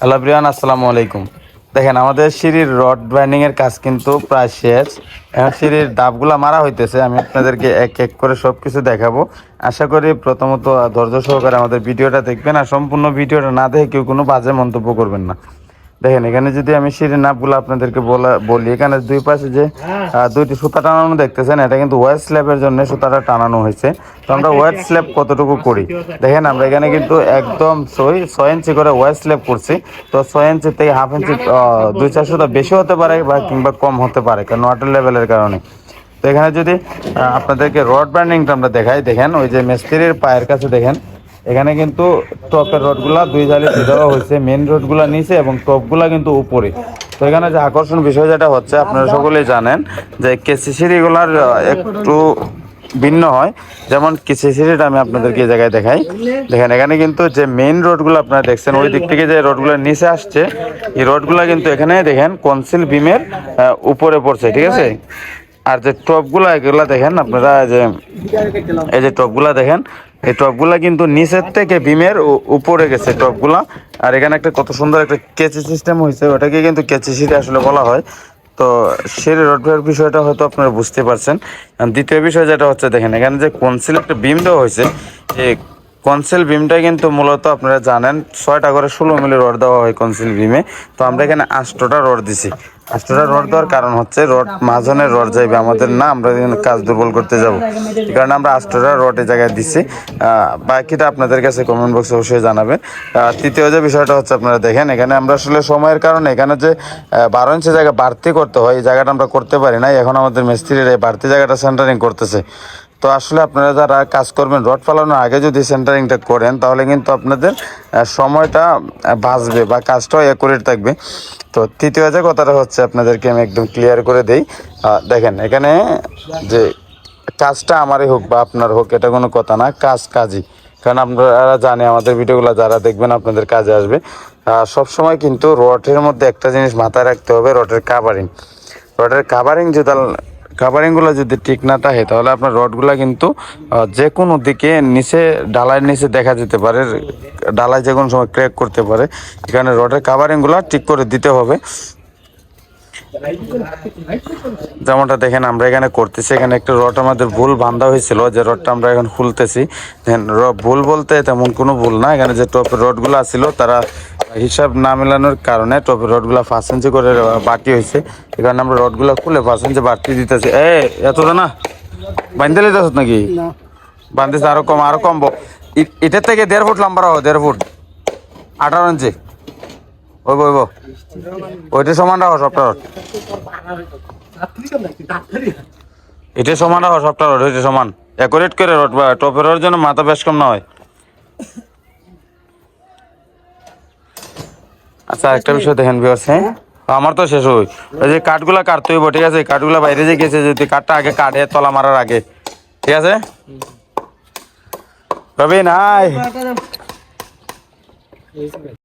Hello Brian, আসসালামু আলাইকুম। দেখেন, আমাদের সিঁড়ির রড বাইন্ডিং এর কাজ কিন্তু প্রায় শেষ। এখন সিঁড়ির ডাবগুলা মারা হইতেছে, আমি আপনাদেরকে এক এক করে সব কিছু দেখাবো। আশা করি প্রথমত ধৈর্য সহকারে আমাদের ভিডিওটা দেখবেন, আর সম্পূর্ণ ভিডিওটা না দেখে কেউ কোনো বাজে মন্তব্য করবেন না। দেখেন, এখানে যদি আমি সিঁড়ির নাপগুলো আপনাদেরকে বলা বলি, এখানে দুই পাশে যে দুইটি সুতা টানানো দেখতেছেন, এটা কিন্তু ওয়েট স্ল্যাবের জন্য সুতাটা টানানো হয়েছে। তো আমরা ওয়েট স্ল্যাব কতটুকু করি? দেখেন, আমরা এখানে কিন্তু একদম ছয় ছয় ইঞ্চি করে ওয়েট স্ল্যাব করছি। তো ছয় ইঞ্চি থেকে হাফ ইঞ্চি দুই চার সুতা বেশি হতে পারে বা কিংবা কম হতে পারে, কারণ ওয়াটার লেভেলের কারণে। তো এখানে যদি আপনাদেরকে রড বার্নিংটা আমরা দেখাই, দেখেন, ওই যে মিস্ত্রির পায়ের কাছে দেখেন এখানে কিন্তু টপের রডগুলা, দুই জালে দেওয়া হয়েছে। মেন রডগুলা নিচে এবং টপগুলা কিন্তু উপরে। তো এখানে যে আকর্ষণ বিষয় যেটা হচ্ছে, আপনারা সকলেই জানেন যে কেসি একটু ভিন্ন হয়। যেমন কেসি সিঁড়িটা আমি আপনাদেরকে এই জায়গায় দেখাই। দেখেন, এখানে কিন্তু যে মেইন রোডগুলো আপনারা দেখছেন, ওই দিক থেকে যে রোডগুলো নিচে আসছে, এই রোডগুলো কিন্তু এখানে দেখেন কনসিল বিমের উপরে পড়ছে, ঠিক আছে? আর যে টপগুলো, এগুলা দেখেন আপনারা যে, এই যে টপগুলা দেখেন এই টপগুলা কিন্তু নিচের থেকে বিমের উপরে গেছে টপগুলা। আর এখানে একটা কত সুন্দর একটা কেচি সিস্টেম হয়েছে, ওটাকে কিন্তু কেচি সিটে আসলে বলা হয়। তো সেই রডওয়ের বিষয়টা হয়তো আপনারা বুঝতে পারছেন। দ্বিতীয় বিষয় যেটা হচ্ছে, দেখেন এখানে যে কনসিল একটা বিম দেওয়া হয়েছে, এই কনসিল বিমটা কিন্তু মূলত আপনারা জানেন, ছয়টা করে ষোলো মিলি রড দেওয়া হয় কনসিল বিমে তো আমরা এখানে আষ্টটা রড দিছি। আষ্টটা রড দেওয়ার কারণ হচ্ছে রড মাঝনের রড যাইবে আমাদের না, আমরা কাজ দুর্বল করতে যাব। কারণে আমরা আষ্টটা রড এই জায়গায় দিছি। বাকিটা আপনাদের কাছে কমেন্ট বক্সে অবশ্যই জানাবেন। তৃতীয় যে বিষয়টা হচ্ছে আপনারা দেখেন, এখানে আমরা আসলে সময়ের কারণে এখানে যে বারো ইঞ্চি জায়গা বাড়তি করতে হয়, এই জায়গাটা আমরা করতে পারি না এখন আমাদের মিস্ত্রির এই বাড়তি জায়গাটা সেন্টারিং করতেছে। তো আসলে আপনারা যারা কাজ করবেন, রড ফালানোর আগে যদি সেন্টারিংটা করেন, তাহলে কিন্তু আপনাদের সময়টা বাঁচবে বা কাজটাও অ্যাকুরেট থাকবে। তো তৃতীয় যে কথাটা হচ্ছে আপনাদেরকে আমি একদম ক্লিয়ার করে দেই। দেখেন, এখানে যে কাজটা আমারই হোক বা আপনার হোক, এটা কোনো কথা না, কাজ কাজই। কারণ আপনারা জানে, আমাদের ভিডিওগুলো যারা দেখবেন, আপনাদের কাজে আসবে। সব সময় কিন্তু রটের মধ্যে একটা জিনিস মাথায় রাখতে হবে রটের কাভারিং রডের কাভারিং যদি কাভারিংগুলো যদি ঠিক না থাকে, তাহলে আপনার রডগুলো কিন্তু যে কোনো দিকে নিচে, ডালার নিচে দেখা যেতে পারে, ডালায় যে কোনো সময় ক্র্যাক করতে পারে, এখানে রডের কাভারিংগুলো ঠিক করে দিতে হবে। যেমনটা দেখেন, আমরা এখানে করতেছি, এখানে একটা রড আমাদের ভুল বান্ধা হয়েছিল, যে রডটা আমরা এখন খুলতেছি। ভুল বলতে তেমন কোনো ভুল না, এখানে যে টপের রডগুলো ছিল তারা হিসাব না মেলানোর কারণে টপের রডগুলো পাঁচ ইঞ্চি করে বাটি হয়েছে। এখানে আমরা রডগুলো খুলে পাঁচ ইঞ্চি বাড়তি দিতেছি। এ এত না বান্ধে লিতেছ নাকি? বান্ধিস আরও কম আরও কম এটার থেকে দেড় ফুট লম্বা রাখো দেড় ফুট। আঠারো ইঞ্চি ওই ওইব ওইটা সমান রাখো সবটা রড। এটা সমান রাখো সবটা রড ওইটা সমান। অ্যাকুরেট করে রড বা টপের রড যেন মাথা বেশ কম না হয়। আচ্ছা একটা বিষয় দেখেন বিয়ার্স হ্যাঁ? আমার তো শেষ হই। ওই যে কাঠগুলা কাটতে হইব ঠিক আছে? কাঠগুলা বাইরে যে গেছে যদি কাঠটা আগে কাটে তলা মারার আগে। ঠিক আছে? রবি নাই।